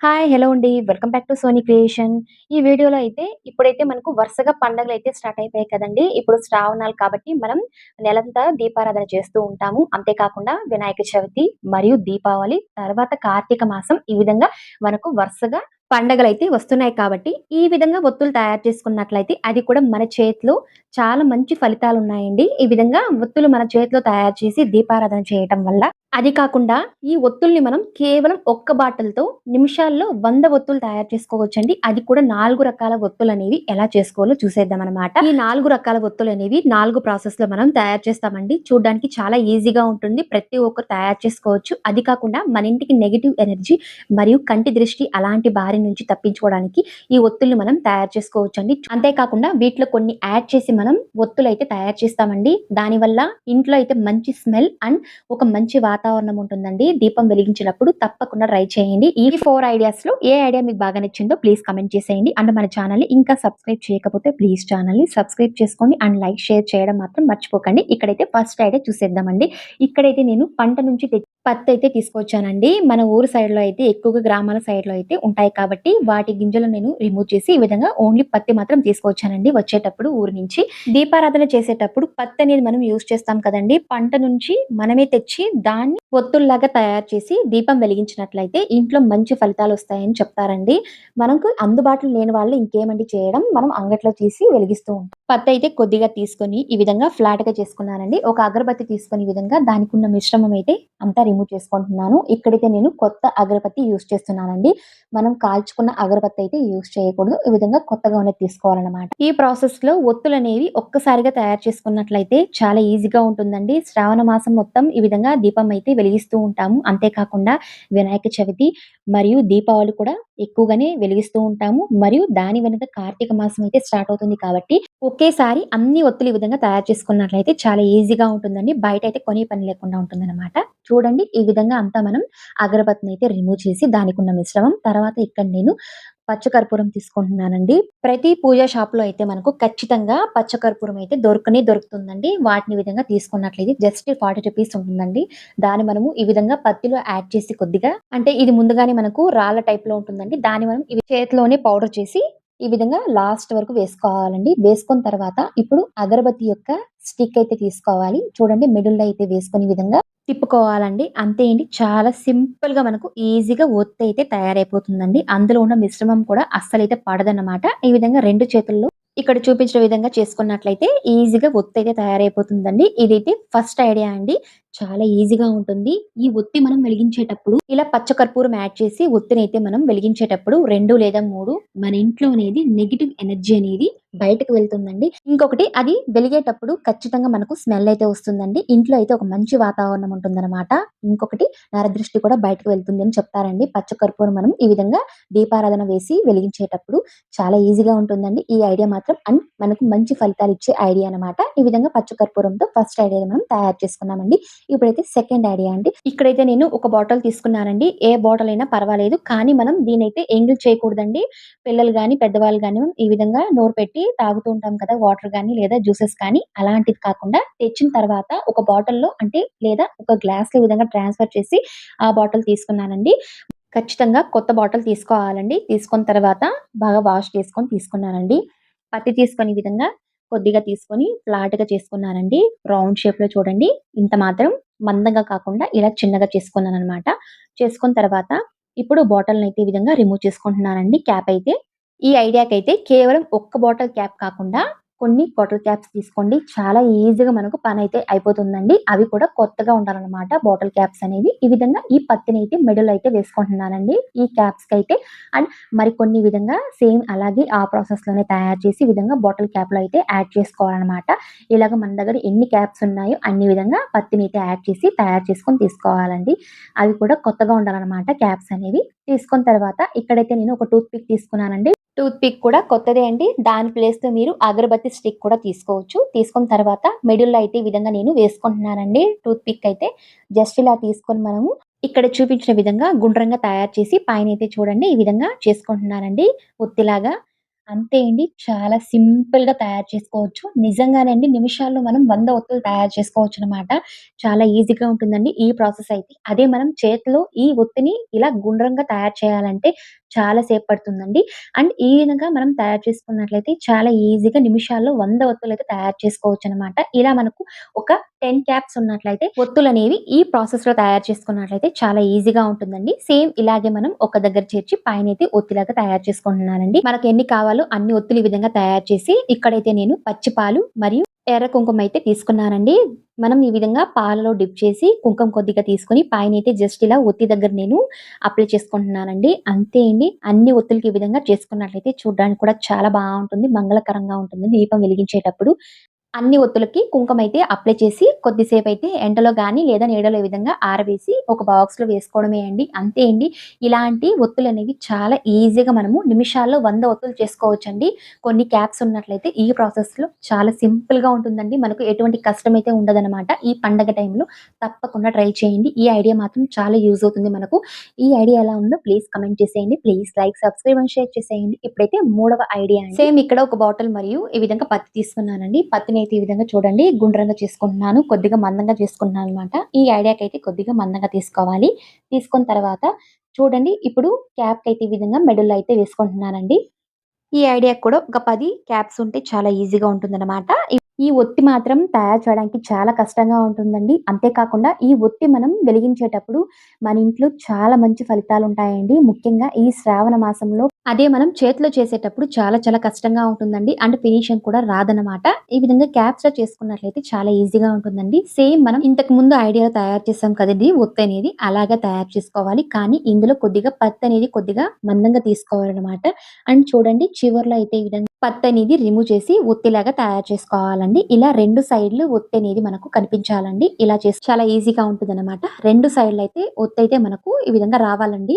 Hi! Hello అండి. Welcome back to Sony creation. ఈ వీడియోలో అయితే ఇప్పుడైతే మనకు వరుసగా పండగలైతే స్టార్ట్ అయిపోయాయి కదండి ఇప్పుడు శ్రావణాలు కాబట్టి మనం నెలంతా దీపారాధన చేస్తూ ఉంటాము. అంతే కాకుండా వినాయక చవితి మరియు దీపావళి, తర్వాత కార్తీక మాసం ఈ విధంగా మనకు వరుసగా పండగలు అయితే వస్తున్నాయి కాబట్టి, ఈ విధంగా ఒత్తులు తయారు చేసుకున్నట్లయితే అది కూడా మన చేతిలో చాలా మంచి ఫలితాలు ఉన్నాయండి ఈ విధంగా ఒత్తులు మన చేతిలో తయారు చేసి దీపారాధన చేయటం వల్ల అది కాకుండా ఈ ఒత్తుల్ని మనం కేవలం ఒక్క బాటిల్‌తో నిమిషాల్లో వంద ఒత్తులు తయారు చేసుకోవచ్చండి. అది కూడా నాలుగు రకాల ఒత్తులనేవి ఎలా చేసుకోవాలో చూసేద్దాం అనమాట ఈ నాలుగు రకాల వత్తులు అనేవి నాలుగు ప్రాసెస్లో మనం తయారు చేస్తామండి. చూడడానికి చాలా ఈజీగా ఉంటుంది. ప్రతి ఒక్కరు తయారు చేసుకోవచ్చు. అది కాకుండా మన ఇంటికి నెగిటివ్ ఎనర్జీ మరియు కంటి దృష్టి అలాంటి బారి నుంచి తప్పించుకోవడానికి ఈ ఒత్తుల్ని మనం తయారు చేసుకోవచ్చండి. అంతేకాకుండా వీటిలో కొన్ని యాడ్ చేసి మనం ఒత్తులు అయితే తయారు చేస్తామండి. దానివల్ల ఇంట్లో అయితే మంచి స్మెల్ అండ్ ఒక మంచి వాతావరణం ఉంటుందండి. దీపం వెలిగించినప్పుడు తప్పకుండా ట్రై చేయండి. ఈ 4 ఐడియాస్‌లో ఏ ఐడియా మీకు బాగా నచ్చిందో ప్లీజ్ కామెంట్ చేసేయండి. అండ్ మన ఛానెల్‌ని ఇంకా సబ్స్క్రైబ్ చేయకపోతే ప్లీజ్ ఛానెల్‌ని సబ్స్క్రైబ్ చేసుకోండి. అండ్ లైక్, షేర్ చేయడం మాత్రం మర్చిపోకండి. ఇక్కడైతే ఫస్ట్ ఐడియా చూసేద్దామండి. ఇక్కడైతే నేను పంట నుంచి పత్తి అయితే తీసుకొచ్చానండి. మన ఊరు సైడ్‌లో అయితే ఎక్కువగా గ్రామాల సైడ్‌లో అయితే ఉంటాయి కాబట్టి వాటి గింజలు నేను రిమూవ్ చేసి ఈ విధంగా ఓన్లీ పత్తి మాత్రం తీసుకొచ్చానండి వచ్చేటప్పుడు ఊరు నుంచి. దీపారాధన చేసేటప్పుడు పత్తి అనేది మనం యూస్ చేస్తాం కదండి పంట నుంచి మనమే తెచ్చి దాన్ని ఒత్తుల్లాగా తయారు చేసి దీపం వెలిగించినట్లయితే ఇంట్లో మంచి ఫలితాలు వస్తాయని చెప్తారండి. మనకు అందుబాటులో లేని వాళ్ళు ఇంకేమండి చేయడం మనం అంగట్లో తీసి వెలిగిస్తూ ఉంటాం. పత్తయితే కొద్దిగా తీసుకొని ఈ విధంగా ఫ్లాట్గా చేసుకున్నానండి. ఒక అగరబత్తి తీసుకుని విధంగా దానికి ఉన్న మిశ్రమం అయితే అంతా రిమూవ్ చేసుకుంటున్నాను. ఇక్కడైతే నేను కొత్త అగరబత్తి యూస్ చేస్తున్నానండి. మనం కాల్చుకున్న అగరబత్తి అయితే యూస్ చేయకూడదు. ఈ విధంగా కొత్తగా ఉన్నది తీసుకోవాలన్నమాట ఈ ప్రాసెస్లో ఒత్తులు అనేవి ఒక్కసారిగా తయారు చేసుకున్నట్లయితే చాలా ఈజీగా ఉంటుందండి. శ్రావణ మాసం మొత్తం ఈ విధంగా దీపం అయితే వెలిగిస్తూ ఉంటాము. అంతేకాకుండా వినాయక చవితి మరియు దీపావళి కూడా ఎక్కువగానే వెలిగిస్తూ ఉంటాము. మరియు దాని వెనుక కార్తీక మాసం అయితే స్టార్ట్ అవుతుంది కాబట్టి ఒకేసారి అన్ని ఒత్తులు ఈ విధంగా తయారు చేసుకున్నట్లయితే చాలా ఈజీగా ఉంటుందండి. అయితే కొనే పని లేకుండా ఉంటుందనమాట. చూడండి ఈ విధంగా అంతా మనం అగరబత్తిని అయితే రిమూవ్ చేసి దానికి ఉన్న మిశ్రమం తర్వాత ఇక్కడ నేను పచ్చకర్పూరం తీసుకుంటున్నానండి. ప్రతి పూజ షాప్‌లో అయితే మనకు ఖచ్చితంగా పచ్చకర్పూరం అయితే దొరకనే దొరుకుతుందండి. వాటిని విధంగా తీసుకున్నట్లయితే జస్ట్ 40 రూపీస్ ఉంటుందండి. దాన్ని మనము ఈ విధంగా పత్తిలో యాడ్ చేసి కొద్దిగా అంటే ఇది ముందుగానే మనకు రాళ్ళ టైప్‌లో ఉంటుందండి. దాన్ని మనం ఇవి చేతిలోనే పౌడర్ చేసి ఈ విధంగా లాస్ట్ వరకు వేసుకోవాలండి. వేసుకున్న తర్వాత ఇప్పుడు అగరబత్తి యొక్క స్టిక్ అయితే తీసుకోవాలి. చూడండి మిడిల్‌లో అయితే వేసుకుని విధంగా తిప్పుకోవాలండి. అంతే చాలా చాలా సింపుల్‌గా మనకు ఈజీగా ఒత్తయితే తయారైపోతుందండి. అందులో ఉన్న మిశ్రమం కూడా అస్సలైతే పడదన్నమాట. ఈ విధంగా రెండు చేతుల్లో ఇక్కడ చూపించిన విధంగా చేసుకున్నట్లయితే ఈజీగా ఒత్తయితే తయారైపోతుందండి. ఇదైతే ఫస్ట్ ఐడియా అండి. చాలా ఈజీగా ఉంటుంది. ఈ ఒత్తి మనం వెలిగించేటప్పుడు ఇలా పచ్చకర్పూరం యాడ్ చేసి ఒత్తినైతే మనం వెలిగించేటప్పుడు రెండు లేదా మూడు మన ఇంట్లో అనేది నెగెటివ్ ఎనర్జీ అనేది బయటకు వెళ్తుందండి. ఇంకొకటి అది వెలిగేటప్పుడు ఖచ్చితంగా మనకు స్మెల్ అయితే వస్తుందండి. ఇంట్లో అయితే ఒక మంచి వాతావరణం ఉంటుందన్నమాట ఇంకొకటి నరదృష్టి కూడా బయటకు వెళ్తుంది అని చెప్తారండి. పచ్చ కర్పూరం మనం ఈ విధంగా దీపారాధన వేసి వెలిగించేటప్పుడు చాలా ఈజీగా ఉంటుందండి. ఈ ఐడియా మాత్రం అండ్ మనకు మంచి ఫలితాలు ఇచ్చే ఐడియా అనమాట. ఈ విధంగా పచ్చ కర్పూరంతో ఫస్ట్ ఐడియా మనం తయారు చేసుకున్నామండి. ఇప్పుడైతే సెకండ్ ఐడియా అండి. ఇక్కడైతే నేను ఒక బాటిల్ తీసుకున్నానండి. ఏ బాటిల్ అయినా పర్వాలేదు. కానీ మనం దీనైతే ఎంగిల్ చేయకూడదండి. పిల్లలు కానీ పెద్దవాళ్ళు కానీ ఈ విధంగా నోరు పెట్టి తాగుతూ ఉంటాం కదా! వాటర్ కానీ లేదా జ్యూసెస్ కానీ అలాంటిది కాకుండా తెచ్చిన తర్వాత ఒక బాటిల్‌లో అంటే లేదా ఒక గ్లాస్లో విధంగా ట్రాన్స్‌ఫర్ చేసి ఆ బాటిల్ తీసుకున్నానండి. ఖచ్చితంగా కొత్త బాటిల్ తీసుకోవాలండి. తీసుకున్న తర్వాత బాగా వాష్ చేసుకొని తీసుకున్నానండి. పత్తి తీసుకునే విధంగా కొద్దిగా తీసుకొని ఫ్లాట్‌గా చేసుకున్నానండి. రౌండ్ షేప్‌లో చూడండి. ఇంత మాత్రం మందంగా కాకుండా ఇలా చిన్నగా చేసుకున్నాను అనమాట చేసుకున్న తర్వాత ఇప్పుడు బాటిల్‌నైతే ఈ విధంగా రిమూవ్ చేసుకుంటున్నానండి క్యాప్ అయితే. ఈ ఐడియాకైతే కేవలం ఒక్క బాటిల్ క్యాప్ కాకుండా కొన్ని బాటిల్ క్యాప్స్ తీసుకోండి. చాలా ఈజీగా మనకు పని అయితే అయిపోతుందండి. అవి కూడా కొత్తగా ఉండాలన్నమాట బాటిల్ క్యాప్స్ అనేవి. ఈ విధంగా ఈ పత్తిని అయితే మెడల్ అయితే వేసుకుంటున్నానండి. ఈ క్యాప్స్కి అయితే అండ్ మరికొన్ని విధంగా సేమ్ అలాగే ఆ ప్రాసెస్లోనే తయారు చేసి విధంగా బాటిల్ క్యాప్లో అయితే యాడ్ చేసుకోవాలన్నమాట ఇలాగ మన దగ్గర ఎన్ని క్యాప్స్ ఉన్నాయో అన్ని విధంగా పత్తిని అయితే యాడ్ చేసి తయారు చేసుకొని తీసుకోవాలండి. అవి కూడా కొత్తగా ఉండాలన్నమాట క్యాప్స్ అనేవి. తీసుకున్న తర్వాత ఇక్కడైతే నేను ఒక టూత్ పిక్ తీసుకున్నానండి. టూత్ పిక్ కూడా కొత్తదే అండి. దాని ప్లేస్‌లో మీరు అగరబత్తి స్టిక్ కూడా తీసుకోవచ్చు. తీసుకున్న తర్వాత మిడిల్‌లో అయితే ఈ విధంగా నేను వేసుకుంటున్నానండి. టూత్ పిక్ అయితే జస్ట్ ఇలా తీసుకొని మనము ఇక్కడ చూపించిన విధంగా గుండ్రంగా తయారు చేసి పైన అయితే చూడండి ఈ విధంగా చేసుకుంటున్నానండి ఒత్తిలాగా. అంతే అండి. చాలా సింపుల్‌గా తయారు చేసుకోవచ్చు. నిజంగానే అండి నిమిషాల్లో మనం వంద ఒత్తులు తయారు చేసుకోవచ్చు అనమాట చాలా ఈజీగా ఉంటుందండి ఈ ప్రాసెస్ అయితే. అదే మనం చేతిలో ఈ ఒత్తిని ఇలా గుండ్రంగా తయారు చేయాలంటే చాలా సేపు పడుతుందండి. అండ్ ఈ విధంగా మనం తయారు చేసుకున్నట్లయితే చాలా ఈజీగా నిమిషాల్లో 100 ఒత్తులైతే తయారు చేసుకోవచ్చనమాట. ఇలా మనకు ఒక 10 క్యాప్స్ ఉన్నట్లయితే ఒత్తులనేవి ఈ ప్రాసెస్‌లో తయారు చేసుకున్నట్లయితే చాలా ఈజీగా ఉంటుందండి. సేమ్ ఇలాగే మనం ఒక దగ్గర చేర్చి పైనైతే ఒత్తిలాగా తయారు చేసుకుంటున్నానండి. మనకు ఎన్ని కావాలో అన్ని ఒత్తులు ఈ విధంగా తయారు చేసి ఇక్కడైతే నేను పచ్చి పాలు మరియు ఎర్ర కుంకుమ అయితే తీసుకున్నానండి. మనం ఈ విధంగా పాలలో డిప్ చేసి కుంకుమ కొద్దిగా తీసుకొని అయితే జస్ట్ ఇలా ఒత్తి దగ్గర నేను అప్లై చేసుకుంటున్నానండి. అంతే అండి. అన్ని ఒత్తులకి ఈ విధంగా చేసుకున్నట్లయితే చూడడానికి కూడా చాలా బాగుంటుంది మంగళకరంగా ఉంటుంది దీపం వెలిగించేటప్పుడు. అన్ని ఒత్తులకి అయితే అప్లై చేసి కొద్దిసేపు అయితే ఎండలో కానీ లేదా నీడలో విధంగా ఆరవేసి ఒక బాక్స్‌లో వేసుకోవడమే అండి. అంతే అండి. ఇలాంటి ఒత్తులు అనేవి చాలా ఈజీగా మనము నిమిషాల్లో వంద ఒత్తులు చేసుకోవచ్చండి. కొన్ని క్యాప్స్ ఉన్నట్లయితే ఈ ప్రాసెస్‌లో చాలా సింపుల్‌గా ఉంటుందండి. మనకు ఎటువంటి కష్టం అయితే ఉండదనమాట. ఈ పండగ టైంలో తప్పకుండా ట్రై చేయండి. ఈ ఐడియా మాత్రం చాలా యూజ్ అవుతుంది మనకు. ఈ ఐడియా ఎలా ఉందో ప్లీజ్ కమెంట్ చేసేయండి. Please like, subscribe and share చేసేయండి. ఇప్పుడైతే మూడవ ఐడియా సేమ్ ఇక్కడ ఒక బాటిల్ మరియు ఈ విధంగా పత్తి తీసుకున్నానండి. అయితే ఈ విధంగా చూడండి గుండ్రంగా చేసుకుంటున్నాను. కొద్దిగా మందంగా చేసుకుంటున్నాను అనమాట ఈ ఐడియాకైతే కొద్దిగా మందంగా తీసుకోవాలి. తీసుకున్న తర్వాత చూడండి ఇప్పుడు క్యాప్‌కైతే ఈ విధంగా మిడిల్‌లో అయితే వేసుకుంటున్నానండి. ఈ ఐడియాకి కూడా ఒక పది క్యాప్స్ ఉంటే చాలా ఈజీగా ఉంటుందన్నమాట ఈ ఒత్తి మాత్రం తయారు చేయడానికి చాలా కష్టంగా ఉంటుందండి. అంతే కాకుండా ఈ ఒత్తి మనం వెలిగించేటప్పుడు మన ఇంట్లో చాలా మంచి ఫలితాలు ఉంటాయండి ముఖ్యంగా ఈ శ్రావణ మాసంలో అదే మనం చేతిలో చేసేటప్పుడు చాలా చాలా కష్టంగా ఉంటుందండి. అండ్ ఫినిషింగ్ కూడా రాదనమాట. ఈ విధంగా క్యాప్చర్ చేసుకున్నట్లయితే చాలా ఈజీగా ఉంటుందండి. సేమ్ మనం ఇంతకు ముందు ఐడియాలో తయారు చేసాం కదండి ఒత్తి అనేది అలాగే తయారు చేసుకోవాలి. కానీ ఇందులో కొద్దిగా పత్తి అనేది కొద్దిగా మందంగా తీసుకోవాలన్నమాట అండ్ చూడండి చివర్లో అయితే ఈ విధంగా పత్తి అనేది రిమూవ్ చేసి ఒత్తిలాగా తయారు చేసుకోవాలండి. ఇలా రెండు సైడ్‌లు ఒత్తి అనేది మనకు కనిపించాలండి. ఇలా చేసి చాలా ఈజీగా ఉంటుంది అనమాట రెండు సైడ్లు అయితే ఒత్తి అయితే మనకు ఈ విధంగా రావాలండి.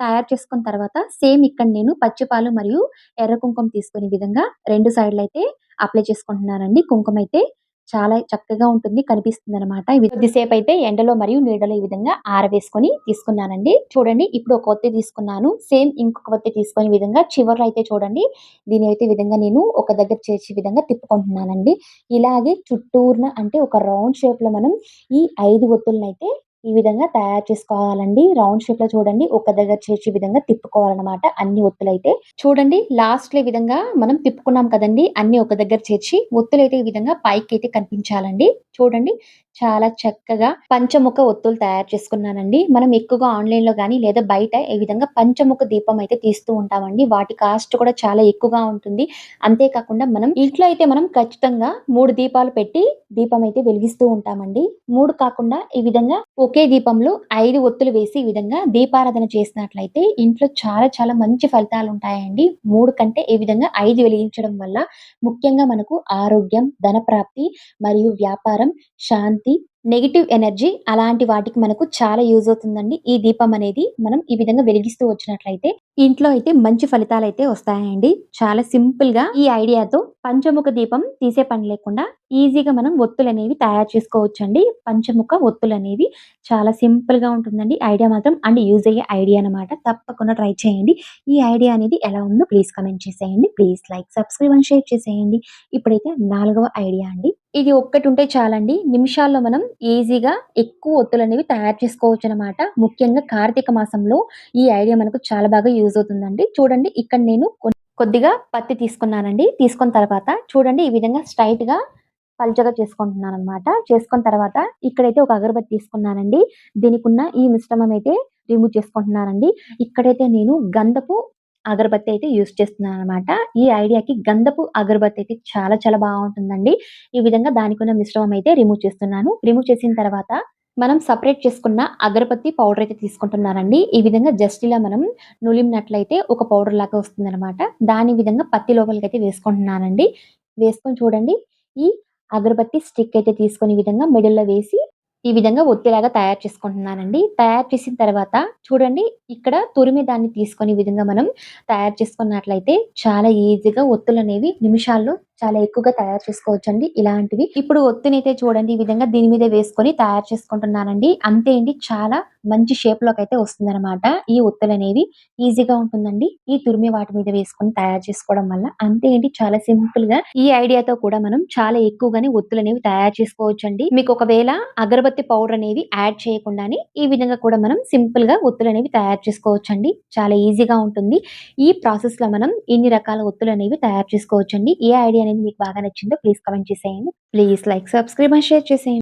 తయారు చేసుకున్న తర్వాత సేమ్ ఇక్కడ నేను పచ్చిపాలు మరియు ఎర్ర కుంకుమ తీసుకునే విధంగా రెండు సైడ్లు అయితే అప్లై చేసుకుంటున్నానండి. అయితే చాలా చక్కగా ఉంటుంది. కనిపిస్తుంది అనమాట కొద్దిసేపు అయితే ఎండలో మరియు నీడలో ఈ విధంగా ఆరవేసుకొని తీసుకున్నానండి. చూడండి ఇప్పుడు ఒక ఒత్తి తీసుకున్నాను. సేమ్ ఇంకొక ఒత్తి తీసుకునే విధంగా చివర్లో అయితే చూడండి దీని అయితే విధంగా నేను ఒక దగ్గర చేర్చి విధంగా తిప్పుకుంటున్నానండి. ఇలాగే చుట్టూరున అంటే ఒక రౌండ్ షేప్లో మనం ఈ ఐదు ఒత్తులను అయితే ఈ విధంగా తయారు చేసుకోవాలండి. రౌండ్ షేప్లో చూడండి ఒక దగ్గర చేర్చి ఈ విధంగా తిప్పుకోవాలన్నమాట అన్ని ఒత్తులైతే. చూడండి లాస్ట్లో విధంగా మనం తిప్పుకున్నాం కదండి అన్ని ఒక దగ్గర చేర్చి ఒత్తులైతే ఈ విధంగా పైకి అయితే కనిపించాలండి. చూడండి చాలా చక్కగా పంచముఖ ఒత్తులు తయారు చేసుకున్నానండి. మనం ఎక్కువగా ఆన్లైన్లో గాని లేదా బయట ఈ విధంగా పంచముఖ దీపం అయితే తీస్తూ ఉంటామండి. వాటి కాస్ట్ కూడా చాలా ఎక్కువగా ఉంటుంది. అంతే కాకుండా మనం ఇంట్లో అయితే మనం ఖచ్చితంగా మూడు దీపాలు పెట్టి దీపం అయితే వెలిగిస్తూ ఉంటామండి. మూడు కాకుండా ఈ విధంగా ఒకే దీపంలో ఐదు ఒత్తులు వేసి ఈ విధంగా దీపారాధన చేసినట్లయితే ఇంట్లో చాలా చాలా మంచి ఫలితాలు ఉంటాయండి మూడు కంటే ఈ విధంగా ఐదు వెలిగించడం వల్ల ముఖ్యంగా మనకు ఆరోగ్యం, ధనప్రాప్తి మరియు వ్యాపారం, శాంతి, నెగిటివ్ ఎనర్జీ అలాంటి వాటికి మనకు చాలా యూజ్ అవుతుందండి. ఈ దీపం అనేది మనం ఈ విధంగా వెలిగిస్తూ వచ్చినట్లయితే ఇంట్లో అయితే మంచి ఫలితాలు అయితే వస్తాయండి. చాలా సింపుల్గా ఈ ఐడియాతో పంచముఖ దీపం తీసే పని లేకుండా ఈజీగా మనం ఒత్తులు అనేవి తయారు చేసుకోవచ్చండి. పంచముఖ ఒత్తులు అనేవి చాలా సింపుల్గా ఉంటుందండి. ఐడియా మాత్రం అండ్ యూజ్ అయ్యే ఐడియా అనమాట. తప్పకుండా ట్రై చేయండి. ఈ ఐడియా అనేది ఎలా ఉందో ప్లీజ్ కమెంట్ చేసేయండి. Please like, subscribe and share చేసేయండి. ఇప్పుడైతే నాలుగవ ఐడియా అండి. ఇది ఒక్కటుంటే చాలండి. నిమిషాల్లో మనం ఈజీగా ఎక్కువ ఒత్తులు అనేవి తయారు చేసుకోవచ్చు అనమాట ముఖ్యంగా కార్తీక మాసంలో ఈ ఐడియా మనకు చాలా బాగా యూజ్ యూజ్ అవుతుందండి. చూడండి ఇక్కడ నేను కొద్దిగా పత్తి తీసుకున్నానండి. తీసుకున్న తర్వాత చూడండి ఈ విధంగా స్ట్రైట్గా పలుచగా చేసుకుంటున్నాను అనమాట చేసుకున్న తర్వాత ఇక్కడైతే ఒక అగరబత్తి తీసుకున్నానండి. దీనికున్న ఈ మిశ్రమం అయితే రిమూవ్ చేసుకుంటున్నానండి. ఇక్కడైతే నేను గంధపు అగరబత్తి అయితే యూజ్ చేస్తున్నాననమాట. ఈ ఐడియాకి గంధపు అగరబత్తి అయితే చాలా చాలా బాగుంటుందండి ఈ విధంగా దానికున్న మిశ్రమం అయితే రిమూవ్ చేస్తున్నాను. రిమూవ్ చేసిన తర్వాత మనం సెపరేట్ చేసుకున్న అగరబత్తి పౌడర్ అయితే తీసుకుంటున్నానండి. ఈ విధంగా జస్ట్ ఇలా మనం నులిమినట్లయితే ఒక పౌడర్ లాగా వస్తుందన్నమాట దాని విధంగా పత్తి లోపలికి అయితే వేసుకుంటున్నానండి. వేసుకొని చూడండి ఈ అగరబత్తి స్టిక్ అయితే తీసుకుని విధంగా మిడిల్‌లో వేసి ఈ విధంగా ఒత్తిలాగా తయారు చేసుకుంటున్నానండి. తయారు చేసిన తర్వాత చూడండి ఇక్కడ తురిమి దాన్ని తీసుకొని విధంగా మనం తయారు చేసుకున్నట్లయితే చాలా ఈజీగా ఒత్తులనేవి నిమిషాల్లో చాలా ఎక్కువగా తయారు చేసుకోవచ్చండి ఇలాంటివి. ఇప్పుడు ఒత్తినైతే చూడండి ఈ విధంగా దీని మీద వేసుకొని తయారు చేసుకుంటున్నానండి. అంతే అండి చాలా మంచి షేప్లోకి అయితే వస్తుంది అనమాట ఈ ఒత్తులు అనేవి ఈజీగా ఉంటుందండి. ఈ తురిమి వాటి మీద వేసుకొని తయారు చేసుకోవడం వల్ల. అంతే అండి చాలా సింపుల్‌గా ఈ ఐడియాతో కూడా మనం చాలా ఎక్కువగానే ఒత్తులనేవి తయారు చేసుకోవచ్చండి. మీకు ఒకవేళ అగరబత్తి పౌడర్ అనేవి యాడ్ చేయకుండానే ఈ విధంగా కూడా మనం సింపుల్గా ఒత్తులు అనేవి తయారు చేసుకోవచ్చండి. చాలా ఈజీగా ఉంటుంది. ఈ ప్రాసెస్లో మనం ఇన్ని రకాల ఒత్తులనేవి తయారు చేసుకోవచ్చండి. ఏ ఐడియా అనేది మీకు బాగా నచ్చిందో ప్లీజ్ కమెంట్ చేసేయండి. Please like, subscribe and share చేసేయండి.